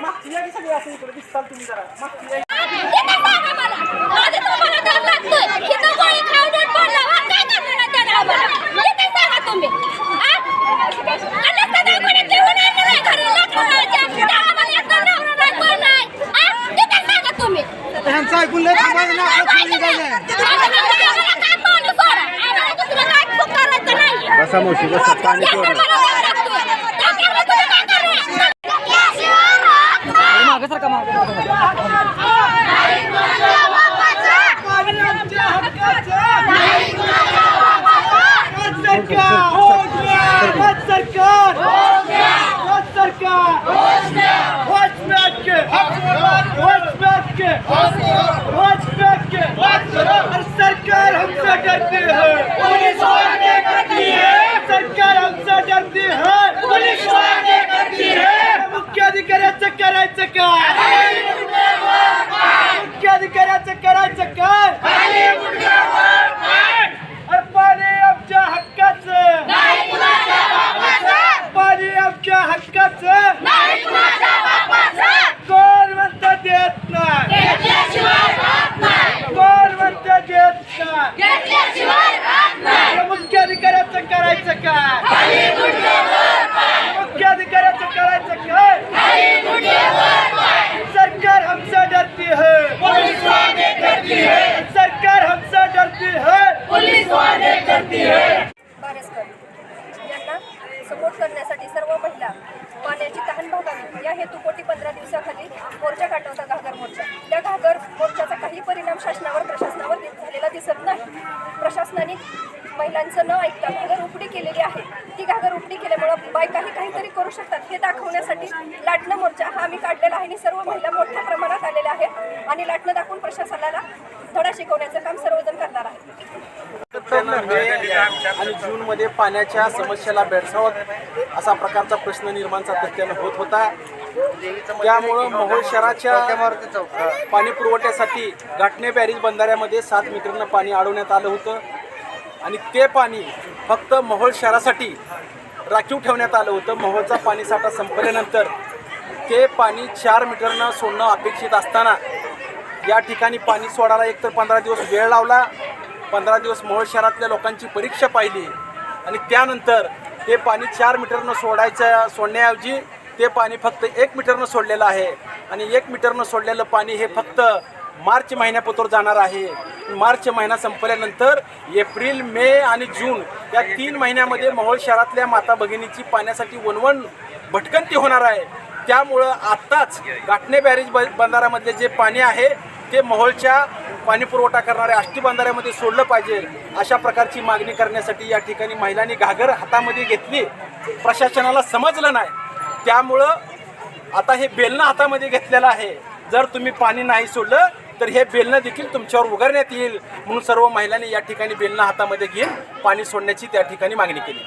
मागची या की सगळी असं इकडे. दिसताल तुम्ही जरा. मागची या. बसा मावशी बसा पाणी सरकार हमसे डरती है पुलिस वाले करती है। सरकार हमसे डरती है. पुलिस वाले करती है. मुख्याधिकाऱ्याचं करायचं काय? मुख्याधिकाऱ्याचं करायचं काय अरे पाणी आमच्या हक्काचं पाणी आमच्या हक्काचं कोण म्हणतं देत नाही कोण म्हणतं देत नाही या मुख्याधिकाऱ्याचं करायचं काय मुख्याधिकाऱ्याचं करायचं काय सरकार हमसे डरती है पुलिस वाले करती है सरकार हमसे डरती है पुलिस वाले करती है बारसकर यांना सपोर्ट करण्यासाठी सर्व महिला पाण्याची तहान भागावी या हेतुपोटी पंधरा दिवसाखाली मोर्चा काढला होता घागर मोर्चा. त्या घागर मोर्चाचा काही परिणाम शासनावर प्रशासनावर झालेला दिसत नाही. प्रशासनाने महिलांचं न ऐकता घागर उपडी केलेली आहे. ती घागर उपडी केल्यामुळं बायकाही काहीतरी करू शकतात. हे दाखवण्यासाठी लाटणं मोर्चा हा आम्ही काढलेला आहे. आणि सर्व महिला मोठ्या प्रमाणात आलेल्या आहेत. आणि लाटणं दाखवून प्रशासनाला धडा शिकवण्याचं काम सर्वजण करणार आहे आणि जूनमध्ये पाण्याच्या समस्येला भेडसावत असा प्रकारचा प्रश्न निर्माण सातत्यानं होत होता. त्यामुळं मोहोळ शहराच्या पाणी पुरवठ्यासाठी घाटणे बॅरेज बंधाऱ्यामध्ये सात मीटरनं पाणी अडवण्यात आलं होतं. आणि ते पाणी फक्त मोहोळ शहरासाठी राखीव ठेवण्यात आलं होतं. मोहोळचा पाणीसाठा संपल्यानंतर ते पाणी चार मीटरनं सोडणं अपेक्षित असताना या ठिकाणी पाणी सोडायला एकतर पंधरा दिवस वेळ लावला. पंधरा दिवस मोहोळ शहरातल्या लोकांची परीक्षा पाहिली. आणि त्यानंतर ते पाणी चार मीटरनं सोडायच्या सोडण्याऐवजी ते पाणी फक्त एक मीटरनं सोडलेलं आहे. आणि एक मीटरनं सोडलेलं पाणी हे फक्त मार्च महिन्यापतोर जाणार आहे. मार्च महिना संपल्यानंतर एप्रिल मे आणि जून या तीन महिन्यामध्ये मोहोळ शहरातल्या माता भगिनीची पाण्यासाठी वणवण भटकंती होणार आहे. त्यामुळं आत्ताच गाठणे बॅरेज ब बंधाऱ्यामधले जे पाणी आहे ते मोहोळच्या पाणी पुरवठा करणाऱ्या आष्टी बंधाऱ्यामध्ये सोडलं पाहिजे अशा प्रकारची मागणी करण्यासाठी या ठिकाणी महिलांनी घागर हातामध्ये घेतली. प्रशासनाला समजलं नाही. त्यामुळं आता हे बेलणं हातामध्ये घेतलेलं आहे. जर तुम्ही पाणी नाही सोडलं तर हे बेलणं देखील तुमच्यावर उगारण्यात येईल. म्हणून सर्व महिलांनी या ठिकाणी बेलणं हातामध्ये घेऊन पाणी सोडण्याची त्या ठिकाणी मागणी केली.